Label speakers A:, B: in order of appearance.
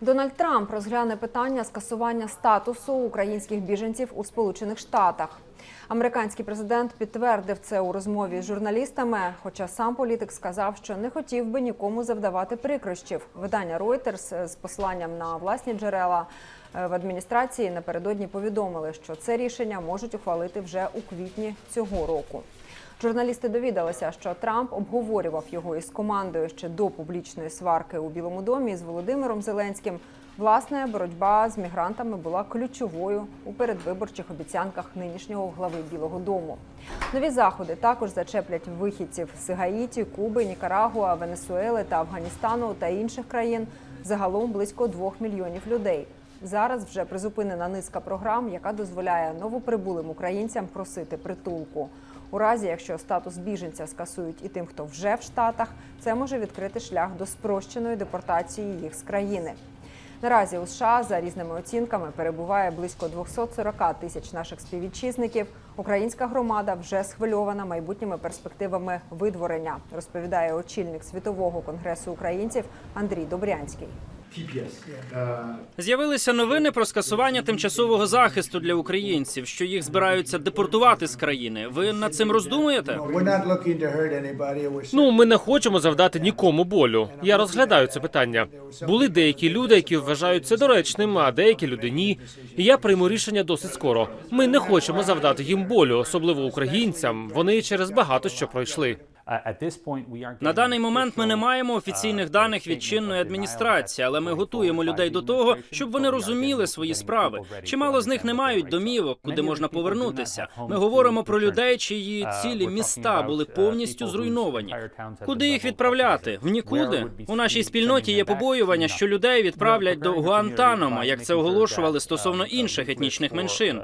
A: Дональд Трамп розгляне питання скасування статусу українських біженців у Сполучених Штатах. Американський президент підтвердив це у розмові з журналістами, хоча сам політик сказав, що не хотів би нікому завдавати прикрощів. Видання Reuters з посланням на власні джерела е, в адміністрації напередодні повідомили, що це рішення можуть ухвалити вже у квітні цього року. Журналісти довідалися, що Трамп обговорював його із командою ще до публічної сварки у Білому домі з Володимиром Зеленським. Власне, боротьба з мігрантами була ключовою у передвиборчих обіцянках нинішнього глави Білого Дому. Нові заходи також зачеплять вихідців з Гаїті, Куби, Нікарагуа, Венесуели та Афганістану та інших країн. Загалом близько двох мільйонів людей. Зараз вже призупинена низка програм, яка дозволяє новоприбулим українцям просити притулку. У разі, якщо статус біженця скасують і тим, хто вже в Штатах, це може відкрити шлях до спрощеної депортації їх з країни. Наразі у США за різними оцінками перебуває близько 240 тисяч наших співвітчизників. Українська громада вже схвильована майбутніми перспективами видворення, розповідає очільник світового конгресу українців Андрій Добрянський.
B: З'явилися новини про скасування тимчасового захисту для українців, що їх збираються депортувати з країни. Ви над цим роздумуєте?
C: Ну, ми не хочемо завдати нікому болю. Я розглядаю це питання. Були деякі люди, які вважають це доречним, а деякі люди ні. І я прийму рішення досить скоро. Ми не хочемо завдати їм болю, особливо українцям. Вони через багато що пройшли.
B: На даний момент ми не маємо офіційних даних від чинної адміністрації, але ми готуємо людей до того, щоб вони розуміли свої справи. Чимало з них не мають домівок, куди можна повернутися. Ми говоримо про людей, чиї цілі міста були повністю зруйновані. Куди їх відправляти? В нікуди. У нашій спільноті є побоювання, що людей відправлять до Гуантанамо, як це оголошували стосовно інших етнічних меншин.